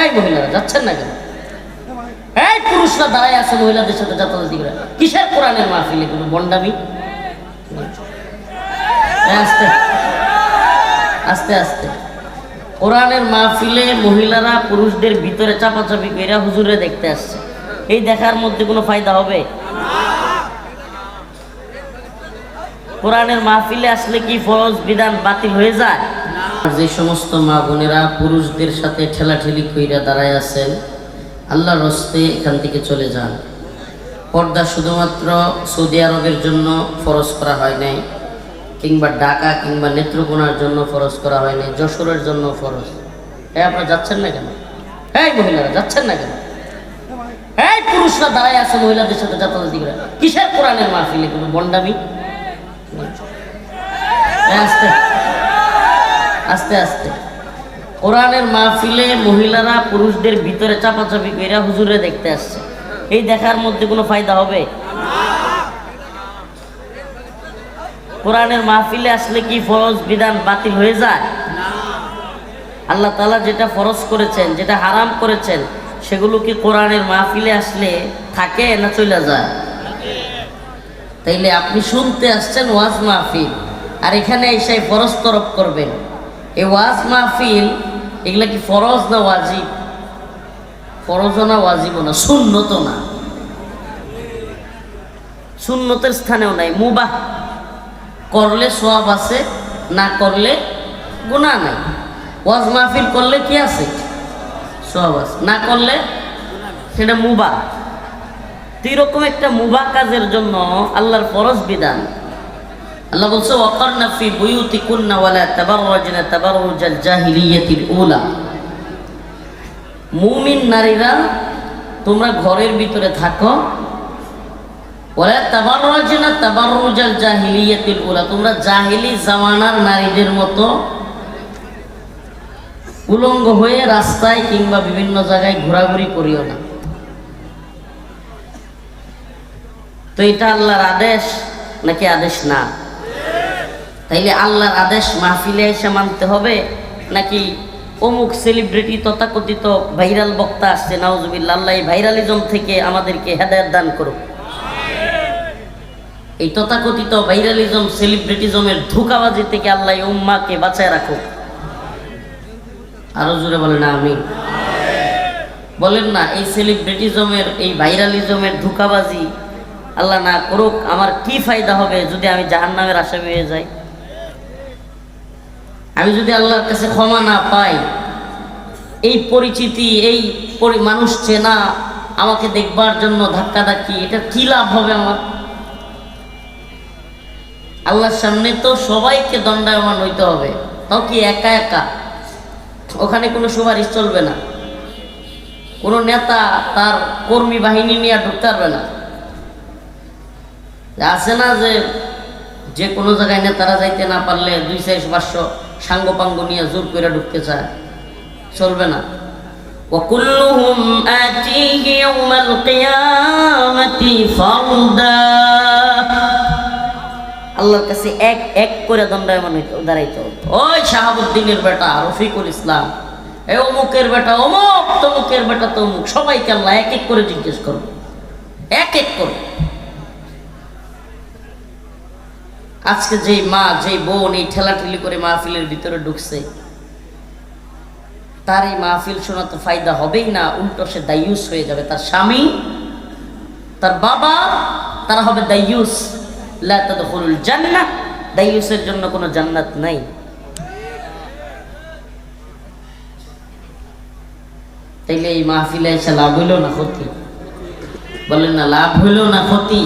এই মহিলারা, যাচ্ছেন না কেন? এই পুরুষরা দাঁড়ায় আছে মহিলাদের সাথে যাতায়াতি করে। কিসের কোরআনের মাহফিলে কোনো বন্ডামি? আস্তে আস্তে আস্তে। কোরআনের মাহফিলে মহিলারা পুরুষদের ভিতরে চাপাচাপি কইরা হুজুরে দেখতে আসছে। এই দেখার মধ্যে কোনো ফায়দা হবে? কোরআনের মাহফিলে আসলে কি ফরজ, বিধান বাতিল হয়ে যায়? যে সমস্ত মা বোনেরা পুরুষদের সাথে ঠেলাঠেলি কইরা দাঁড়ায় আছেন, আল্লাহর রস্তে এখান থেকে চলে যান। পর্দা শুধুমাত্র সৌদি আরবের জন্য ফরজ করা হয় নাই, কিংবা ঢাকা কিংবা নেত্রকোনার জন্য ফরজ করা হয় নাই, যশোরের জন্য ফরজ। হ্যাঁ আপনারা যাচ্ছেন না কেন? এই মহিলারা যাচ্ছেন না কেন? এই পুরুষরা দাঁড়ায় আছে মহিলাদের সাথে যাতায়াতি করে। কিসের কোরআনের মাহফিলে কোনো বন্ডামি? আস্তে। আস্তে আস্তে। কোরআনের মাহফিলে মহিলারা পুরুষদের ভিতরে চাপাচাপি কইরা হুজুরে দেখতে আসছে। এই দেখার মধ্যে কোনো ফায়দা হবে? কোরআনের মাহফিলে আসলে কি ফরজ বিধান বাতিল হয়ে যায়? আল্লাহ তালা যেটা ফরজ করেছেন, যেটা হারাম করেছেন, সেগুলো কি কোরআনের মাহফিলে আসলে থাকে না চলে যায়? তাইলে আপনি শুনতে আসছেন ওয়াজ মাহফিল, আর এখানে এসে ফরজ তরফ করবেন। এই ওয়াজ মাহফিল, এগুলা কি ফরজ না ওয়াজিব? ফরজও না, ওয়াজিবও না শূন্যত না। শূন্যতের স্থানেও নাই, মুবাহ। করলে সব আছে, না করলে গুণা নাই। ওয়াজ মাহফিল করলে কি আছে? সব আছে। না করলে সেটা মুবা তো এরকম একটা মুবা কাজের জন্য আল্লাহর ফরজ বিধান। আল্লাহ বলছে, ওয়াকারনা ফি বুয়ুতিকুন্না ওয়ালা তাবাররাজনা তাবাররুজাল জাহিলিয়াতিল উলা। মুমিন নারীরা, তোমরা ঘরের ভিতরে থাকো। ওয়ালা তাবাররাজনা তাবাররুজাল জাহিলিয়াতিল উলা। তোমরা জাহিলি জামানার নারীদের মতো উলঙ্গ হয়ে রাস্তায় কিংবা বিভিন্ন জায়গায় ঘোরাঘুরি করিও না। তো এটা আল্লাহর আদেশ নাকি আদেশ না? তাইলে আল্লাহর আদেশ মাহফিলে এসে মানতে হবে? নাকি অমুক সেলিব্রিটি তথাকথিত ভাইরাল বক্তা আসছে নাউজুবিল্লা আল্লাহ ভাইরালিজম থেকে আমাদেরকে হেদায়ত দান করুক। এই তথাকথিত ভাইরালিজম সেলিব্রিটিজমের ধোকাবাজি থেকে আল্লাহ উম্মাকে বাঁচায় রাখুক। আরও জোরে বলেন আমি বলেন না, এই সেলিব্রিটিজমের এই ভাইরালিজমের ধোকাবাজি আল্লাহ না করুক, আমার কি ফায়দা হবে যদি আমি জাহান নামের আসামি হয়ে যাই? আমি যদি আল্লাহর কাছে ক্ষমা না পাই, এই পরিচিতি, এই মানুষ চেনা, আমাকে দেখবার জন্য ধাক্কা ধাক্কি, এটা কি লাভ হবে আমার? আল্লাহর সামনে তো সবাইকে দণ্ডায়মান হইতে হবে। তাও কি একা একা? ওখানে কোনো সুপারিশ চলবে না। কোনো নেতা তার কর্মী বাহিনী নিয়ে ঢুকতে পারবে না। আছে না যে যে কোনো জায়গায় নেতারা যাইতে না পারলে দুই চারশো পাঁচশো সাঙ্গ পাঙ্গ নিয়ে জোর করে ঢুকতে চায় চলবে না وكلهم آتيه يوم القيامة فردا আল্লাহর কাছে এক এক করে দণ্ডায়মান হইতে দাঁড়াইতে হবে ওই শাহাবুদ্দিনের বেটা রফিকুল ইসলাম এ অমুকের বেটা অমুক তমুকের বেটা তমুক সবাইকে আল্লাহ এক এক করে জিজ্ঞেস করবে এক এক করে আজকে যেই মা, যেই বোন এই ঠেলাঠেলি করে মাহফিলের ভিতরে ঢুকছে, তার এই মাহফিল শোনা তো ফায়দা হবেই না, উল্টো সে দায়ুস হয়ে যাবে। তার স্বামী, তার বাবা, তারা হবে দায়ুস। লা তাদখুলুল জান্নাহ, দায়ুসের জন্য কোনো জান্নাত নাই। তাইলে এই মাহফিলে এসে লাভ হইল না ক্ষতি? বলেন না, লাভ হইল না ক্ষতি?